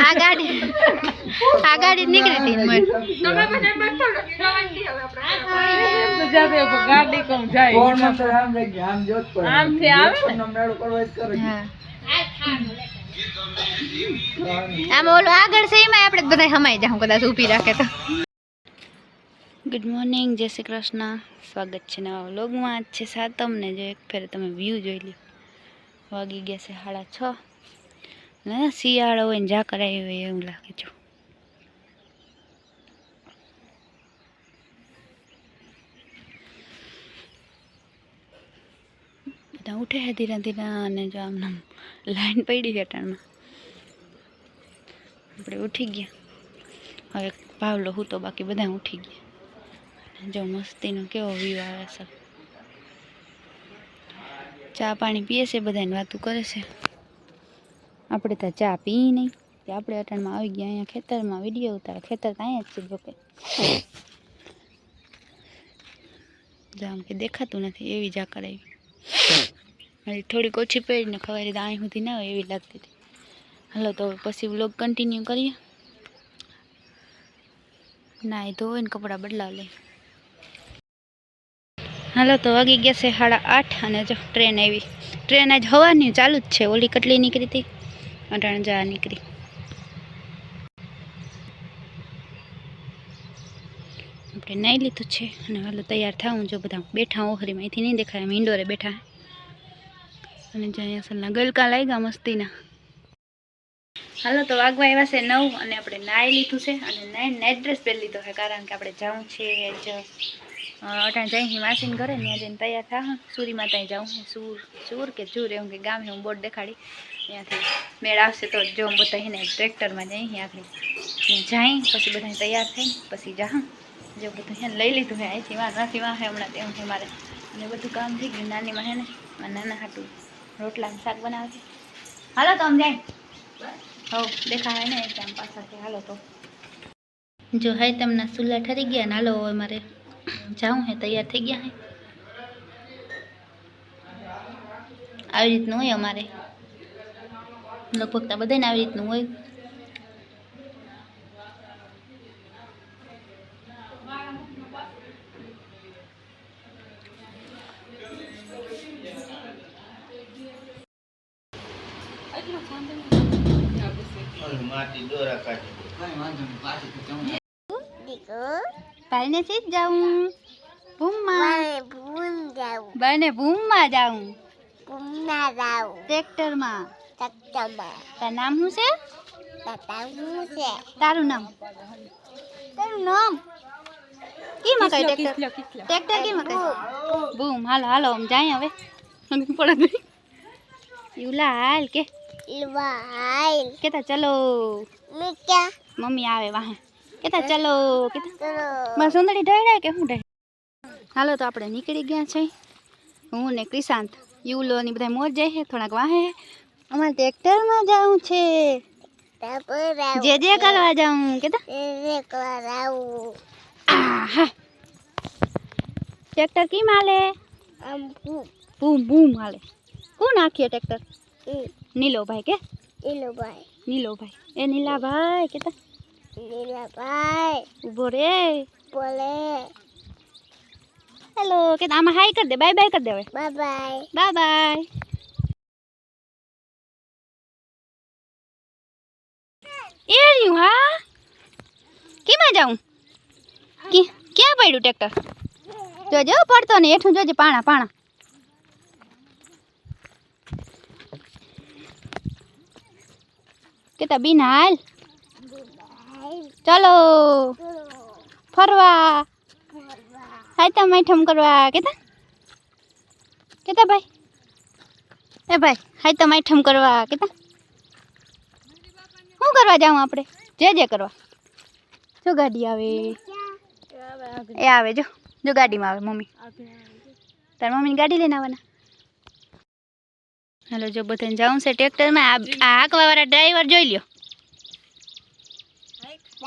આ ગાડી આ ગાડી નીકળી હતી મર ગુજરાતી ગાડી કોમ જાય? ફોનમાં આમ જોત આવે ને? ફોનનો કરવા જ કરે. હા. આમ ઓલું આગળ છે એમાં આપણે બધા હમાઈ જાઉં કદાચ ઊભી રાખે તો. ગુડ મોર્નિંગ જય શ્રી કૃષ્ણ. સ્વાગત છે નવા વ્લોગમાં. આજ છે સાતમ ને જો એક ફેર તમે વ્યૂ જોઈ લ્યો. વાગી ગયા છે સાડા છ. શિયાળો હોય ને જા કરાવી હોય એવું લાગે છે બધા ઉઠે છે ધીરે ધીરે અને જો આમ નામ લાઈન પડી છે ટાણમાં આપણે ઉઠી ગયા હવે ભાવલો હું તો બાકી બધા ઉઠી ગયા અને જો મસ્તીનો કેવો વ્યૂ આવે છે ચા પાણી પીએ છે બધાને વાતું કરે છે આપણે તો ચા પી નહીં તે આપણે અટાણમાં આવી ગયા અહીંયા ખેતરમાં વિડીયો ઉતારે ખેતર તો અહીંયા જ છે જોકે જામ કે દેખાતું નથી એવી જા કરાવી હજી થોડીક ઓછી પડીને ખબર તો અહીં સુધી ના હોય એવી લાગતી હતી હાલો તો પછી વ્લોગ કન્ટિન્યુ કરીએ ના એ ધોવે ને કપડાં બદલાવ લઈ હાલો તો વાગી ગયા છે સાડા આઠ અને જો ટ્રેન આવી ટ્રેન આજ હવાની ચાલુ જ છે ઓલી કટલી નીકળી હતી અટાણ જા નીકળી આપણે નાઈ લીધું છે અને હાલો તૈયાર થાવું જો બધા બેઠા ઓહરીમાં અહીંથી નહીં દેખાય અમે ઇન્ડોરે બેઠા અને જો અહીંયા અસલના ગલકા લાગ્યા મસ્તીના હાલો તો વાગવા આવ્યા છે નવ અને આપણે નાઈ લીધું છે અને નાઈ નાઇટ ડ્રેસ પહેરી લીધો છે કારણ કે આપણે જવું છે જ અ, અટાણ જઈ માસીને ઘરે ને જઈને તૈયાર થા સુરી માતા જવું છે સુર સુર કે જુર એવું કે ગામ હું બોર્ડ દેખાડી ત્યાંથી મેળ આવશે તો જો બતાવીને ટ્રેક્ટરમાં જઈ ત્યાંથી જાય પછી બધા તૈયાર થઈ પછી જા જો બધું હે લઈ લીધું હે અહીંથી વાં નથી વાં હે હમણાં તેમ છે મારે અને બધું કામ થઈ ગયું નાનીમાં હે ને મારા નાના હાટું રોટલા શાક બનાવે હાલો તો આમ જાય. હવ, દેખાય ને આમ પાછળથી હાલો તો. જો હાય તમને સુલા ઠરી ગયા ને હાલો હવે મારે જાઉં હે, તૈયાર થઈ ગયા હે. આવી રીતનું હોય અમારે. લગભગ તો બધાને આવી રીતનું હોય. ભાઈને થી જ જાઉં? ભૂમમાં. બાને ભૂમમાં જાઉં. ટ્રેક્ટરમાં. તારું નામ શું છે? તારું નામ. તારું નામ? કેમાં કઈ ટ્રેક્ટર? ટ્રેક્ટર કેમાં કઈ? બૂમ હાલો હાલો આમ જાય હવે. પડે નહીં. યુલા હાલ કે. કેતા ચલો. મમ્મી આવે વાહે. કેતા ચલો કેતા મારા સુંદરી ઢળ્યા કે હું ઢળ હાલો તો આપણે નીકળી ગયા છે હું ને ક્રિશાંત યુલો ની બધા મોર જાય છે થોડાક વાહે અમારે ટ્રેક્ટરમાં જવું છે જે જે કરવા જાઉં કેતા આહા ટ્રેક્ટર કેમ હાલે બૂમ બૂમ હાલે કોણ નાખીએ ટ્રેક્ટર નીલો ભાઈ કે નીલો ભાઈ એ નીલા ભાઈ કેતા ઊભો રે હેલો કે આમાં હાય કરી દે. બાય બાય કરી દે હવે. બાય બાય એ હા? કેમાં જાઉં? કે ક્યાં પડ્યું ટ્રેક્ટર જોજો પડતો ને એઠું જોજે પાણા પાણા. કેતા બીન હાલ. ચલો. ફરવા. હાઈતા માઠમ કરવા. કેતા? કેતા ભાઈ? એ ભાઈ હાયતા માઠમ કરવા. કેતા? શું કરવા જાઉં આપણે? જે જે કરવા. જો ગાડી આવે. એ આવે, જો. જો ગાડીમાં આવે, મમ્મી. તાર મમ્મીની ગાડી લઈને આવવાના. હાલો, જો બધાને જાઉં છે ટ્રેક્ટરમાં. આ આ ડ્રાઈવર જોઈ લ્યો.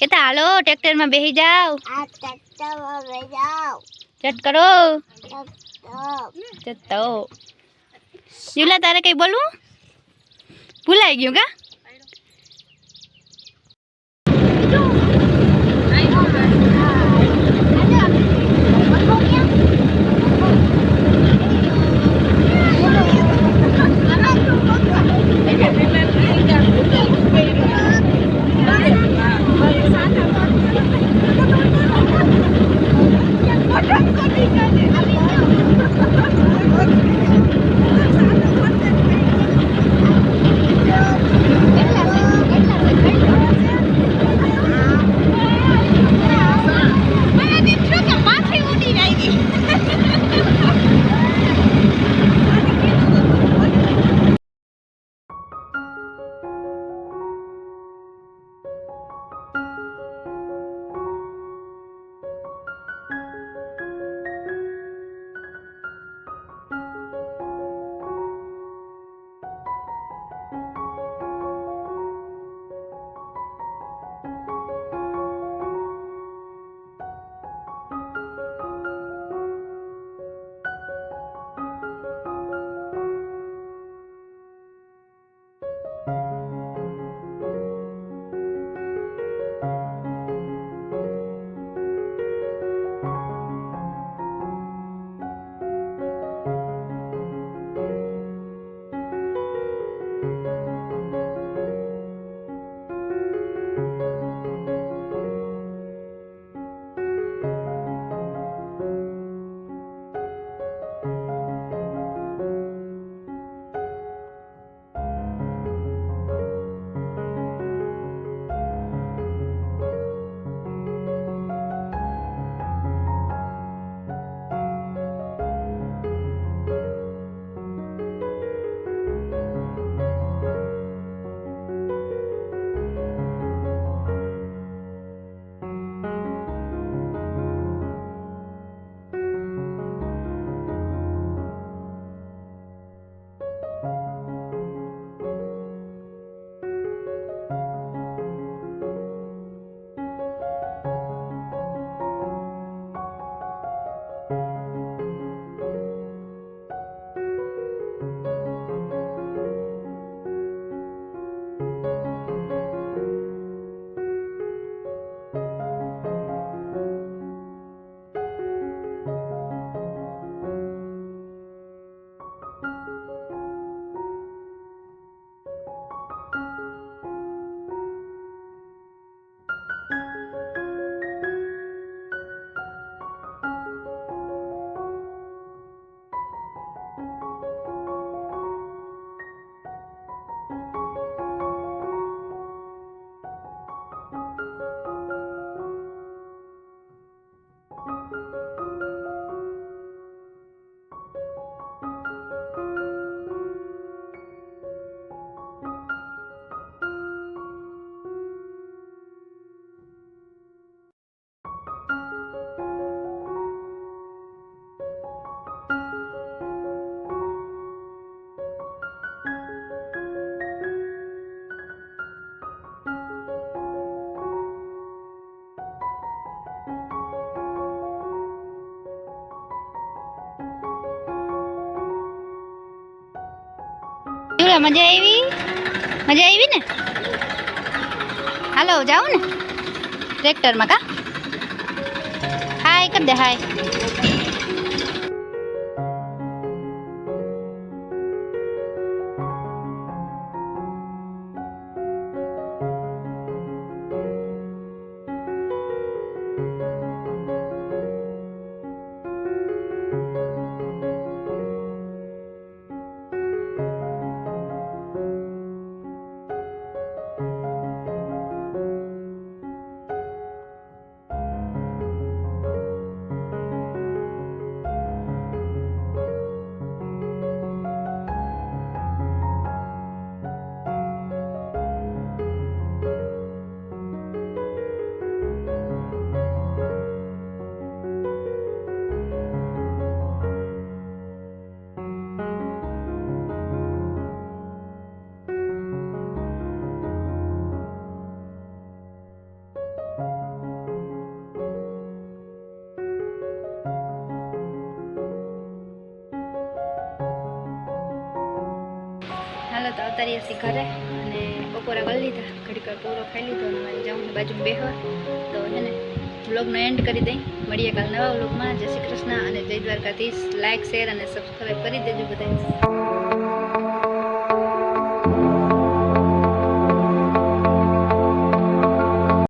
કેતા હાલો ટ્રેક્ટરમાં બેસી જાઓ. ચટ કરો. ચતો જુલા તારે કઈ બોલવું? ભૂલાઈ ગયું કા? કેવડા મજા આવી મજા આવી ને હાલો જાઓ ને ટ્રેક્ટરમાં કા હાય કરી દે હાય જતા રહ્યા છીએ ઘરે અને બપોરા કરી લીધા. ઘડીક પૂરો ખાઈ લીધો અને મારે જાઉં છે બાજુમાં બેહવા તો છે ને એન્ડ કરી દઈ. મળીએ કાલ નવા વ્લોગમાં જય શ્રી કૃષ્ણ અને જય દ્વારકાધીશ. લાઇક શેર અને સબસ્ક્રાઈબ કરી દેજો બધા